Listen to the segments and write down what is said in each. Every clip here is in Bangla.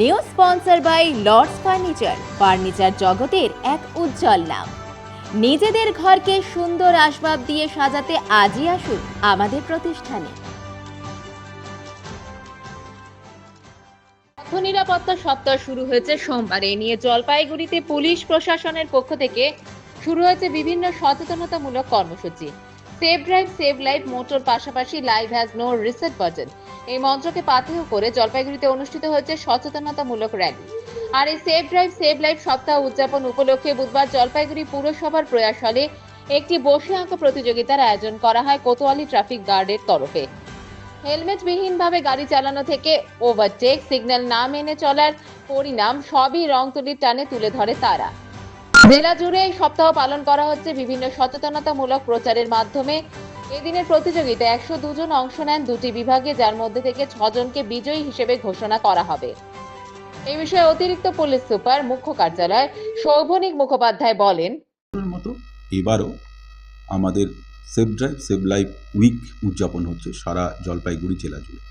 New sponsor by Lords furniture. Furniture জগতের এক উজ্জ্বল নাম। নিজেদের ঘরকে সুন্দর আসবাব দিয়ে সাজাতে আজই আসুন আমাদের প্রতিষ্ঠানে। নিরাপত্তা সপ্তাহ শুরু হয়েছে সোমবার। এ নিয়ে জলপাইগুড়িতে পুলিশ প্রশাসনের পক্ষ থেকে শুরু হয়েছে বিভিন্ন সচেতনতামূলক কর্মসূচি। Safe drive save life motor পাশাপাশি life has no reset button এই মন্ত্রকে পাথেয় করে জলপাইগুড়িতে অনুষ্ঠিত হয়েছে সচেতনতামূলক র্যালি আর এই সেভ ড্রাইভ সেভ লাইফ সপ্তাহ উদযাপন উপলক্ষে বুধবার জলপাইগুড়ি পুরসভার প্রয়াস হলে একটি বসে আঁকা প্রতিযোগিতার আয়োজন করা হয় কোতোয়ালি ট্রাফিক গার্ডের তরফে। হেলমেটবিহীনভাবে গাড়ি চালানো থেকে ওভারটেক সিগন্যাল না মেনে চলার পরিণাম সবই রং তুলির টানে তুলে ধরে তারা। জেলা জুড়ে এই সপ্তাহ পালন করা হচ্ছে বিভিন্ন সচেতনতামূলক প্রচারের মাধ্যমে। এদিনের প্রতিযোগিতায় একশো দুজন অংশ নেন দুটি বিভাগে, যার মধ্যে থেকে ছজনকে বিজয়ী হিসেবে ঘোষণা করা হবে। এই বিষয়ে অতিরিক্ত পুলিশ সুপার, মুখ্য কার্যালয় সৌভনিক মুখোপাধ্যায় বলেন মতো এবারও আমাদের safe drive save life week উদযাপন হচ্ছে সারা জলপাইগুড়ি জেলা জুড়ে।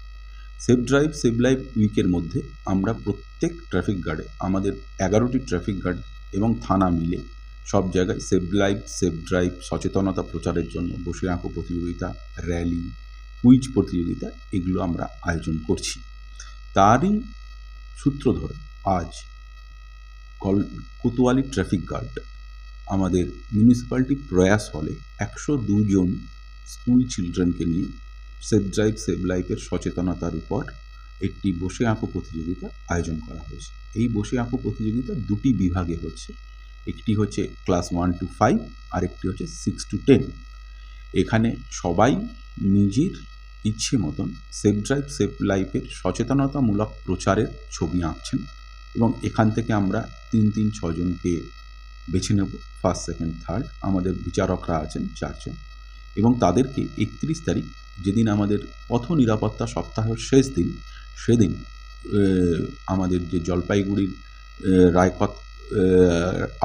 সেফ ড্রাইভ সেভ লাইফ উইকের মধ্যে আমরা প্রত্যেক ট্রাফিক গার্ডে, আমাদের এগারোটি ট্রাফিক গার্ড এবং থানা মিলে সব জায়গায় সেভ লাইফ সেভ ড্রাইভ, সচেতনতা প্রচারের জন্য বসে আঁকো প্রতিযোগিতা, র্যালি, কুইজ প্রতিযোগিতা এগুলো আমরা আয়োজন করছি। তারই সূত্র ধরে আজ কল, কোতোয়ালি ট্রাফিক গার্ড আমাদের মিউনিসিপ্যালিটি প্রয়াস হলে একশো দুজন স্কুল চিলড্রেনকে নিয়ে সেভ ড্রাইভ, সেভ লাইফের সচেতনতার উপর একটি বসে আঁকো প্রতিযোগিতা আয়োজন করা হয়েছে। এই বসে আঁকো প্রতিযোগিতা দুটি বিভাগে হচ্ছে। একটি হচ্ছে ক্লাস ওয়ান টু ফাইভ আর একটি হচ্ছে সিক্স টু টেন। এখানে সবাই নিজের ইচ্ছে মতন সেভ ড্রাইভ সেফ লাইফের সচেতনতামূলক প্রচারের ছবি আঁকছেন এবং এখান থেকে আমরা তিন তিন ছজনকে বেছে নেব। ফার্স্ট, সেকেন্ড, থার্ড আমাদের বিচারকরা আছেন চারজন এবং তাদেরকে একত্রিশ তারিখ যেদিন আমাদের পথ নিরাপত্তা সপ্তাহের শেষ দিন সেদিন আমাদের যে জলপাইগুড়ির রায়কত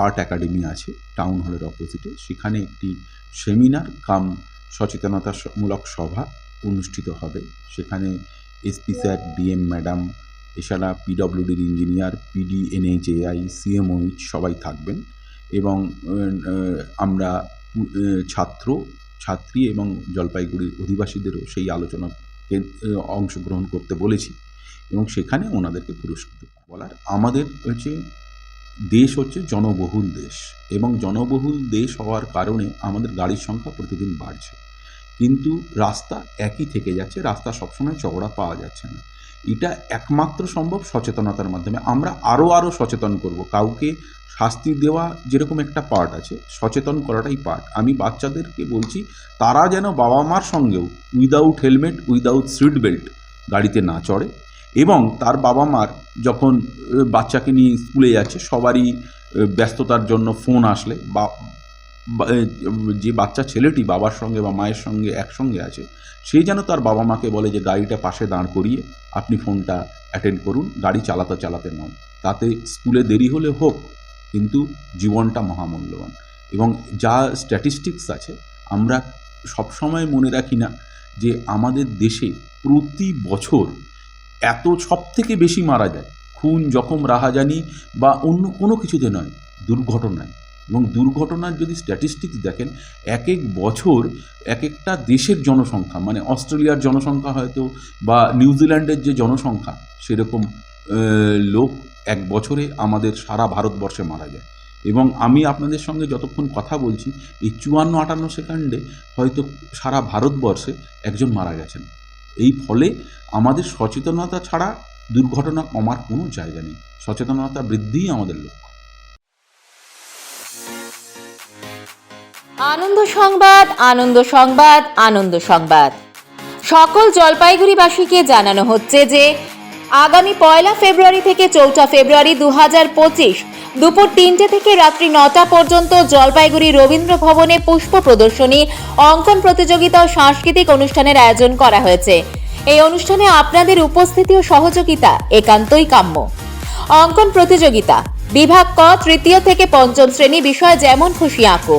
আর্ট একাডেমি আছে, টাউন হলের অপোজিটে, সেখানে একটি সেমিনার কাম সচেতনতামূলক সভা অনুষ্ঠিত হবে। সেখানে এসপি স্যার ডিএম ম্যাডাম, এছাড়া পিডব্লিউডির ইঞ্জিনিয়ার পিডি এনএইচএআই সিএমওইচ সবাই থাকবেন এবং আমরা ছাত্র, ছাত্রী এবং জলপাইগুড়ির অধিবাসীদেরও সেই আলোচনাকে অংশগ্রহণ করতে বলেছি এবং সেখানে ওনাদেরকে পুরস্কৃত বলার আমাদের হচ্ছে দেশ হচ্ছে জনবহুল দেশ এবং জনবহুল দেশ হওয়ার কারণে আমাদের গাড়ির সংখ্যা প্রতিদিন বাড়ছে। কিন্তু রাস্তা একই থেকে যাচ্ছে, রাস্তা সবসময় চওড়া পাওয়া যাচ্ছে না। এটা একমাত্র সম্ভব সচেতনতার মাধ্যমে। আমরা আরও আরও সচেতন করব। কাউকে শাস্তি দেওয়া যেরকম একটা পার্ট আছে, সচেতন করাটাই পার্ট আমি বাচ্চাদেরকে বলছি, তারা যেন বাবা মার সঙ্গেও without helmet without seat belt গাড়িতে না চড়ে এবং তার বাবা মার যখন বাচ্চাকে নিয়ে স্কুলে যাচ্ছে, সবারই ব্যস্ততার জন্য ফোন আসলে বা যে বাচ্চা ছেলেটি বাবার সঙ্গে বা মায়ের সঙ্গে একসঙ্গে আছে, সে যেন তার বাবা মাকে বলে যে, গাড়িটা পাশে দাঁড় করিয়ে আপনি ফোনটা অ্যাটেন্ড করুন, গাড়ি চালাতে চালাতে নয়। তাতে স্কুলে দেরি হলে হোক, কিন্তু জীবনটা মহামূল্যবান। এবং যা স্ট্যাটিস্টিক্স আছে, আমরা সবসময় মনে রাখি না যে, আমাদের দেশে প্রতি বছর এত সব থেকে বেশি মারা যায়। খুন, জখম, রাহাজানি বা অন্য কোনো কিছুতে নয়, দুর্ঘটনায়। এবং দুর্ঘটনার যদি স্ট্যাটিস্টিক্স দেখেন এক এক বছর এক একটা দেশের জনসংখ্যা মানে অস্ট্রেলিয়ার জনসংখ্যা হয়তো বা নিউজিল্যান্ডের যে জনসংখ্যা, সেরকম লোক এক বছরে আমাদের সারা ভারতবর্ষে মারা যায়। এবং আমি আপনাদের সঙ্গে যতক্ষণ কথা বলছি, এই চুয়ান্ন আটান্ন সেকেন্ডে হয়তো সারা ভারতবর্ষে একজন মারা গেছেন। এই ফলে আমাদের সচেতনতা ছাড়া দুর্ঘটনা কমার কোনো জায়গা নেই। সচেতনতা বৃদ্ধিই আমাদের লক্ষ্য। আনন্দ সংবাদ আনন্দ সংবাদ আনন্দ সংবাদ। সকল জলপাইগুড়িবাসীকে জানানো হচ্ছে যে, আগামী পয়লা ফেব্রুয়ারি থেকে চৌঠা ফেব্রুয়ারি দু হাজার পঁচিশ দুপুর তিনটে থেকে রাত্রি নটা পর্যন্ত জলপাইগুড়ি রবীন্দ্র ভবনে পুষ্প প্রদর্শনী, অঙ্কন প্রতিযোগিতা ও সাংস্কৃতিক অনুষ্ঠানের আয়োজন করা হয়েছে। এই অনুষ্ঠানে আপনাদের উপস্থিতি ও সহযোগিতা একান্তই কাম্য। অঙ্কন প্রতিযোগিতা, বিভাগ ক, তৃতীয় থেকে পঞ্চম শ্রেণি বিষয় যেমন খুশি আঁকো।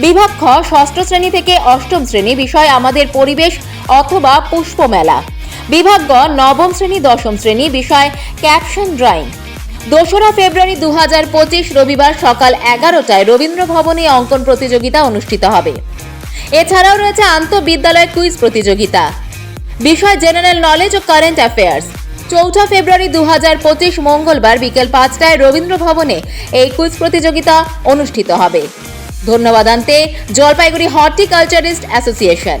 বিভাগ খ ষষ্ঠ শ্রেণি থেকে অষ্টম শ্রেণি, বিষয় আমাদের পরিবেশ অথবা পুষ্প মেলা বিভাগ গ নবম শ্রেণি, দশম শ্রেণি, বিষয় ক্যাপশন ড্রয়িং। দোসরা ফেব্রুয়ারি দু হাজার পঁচিশ, রবিবার সকাল এগারোটায় রবীন্দ্র ভবনে অঙ্কন প্রতিযোগিতা অনুষ্ঠিত হবে। এছাড়াও রয়েছে আন্তঃবিদ্যালয় কুইজ প্রতিযোগিতা। বিষয় জেনারেল নলেজ ও কারেন্ট অ্যাফেয়ার্স। চৌঠা ফেব্রুয়ারি দু হাজার পঁচিশ মঙ্গলবার বিকেল পাঁচটায় রবীন্দ্র ভবনে এই কুইজ প্রতিযোগিতা অনুষ্ঠিত হবে। ধন্যবাদ আনতে জলপাইগুড়ি হর্টিকালচারিস্ট অ্যাসোসিয়েশন।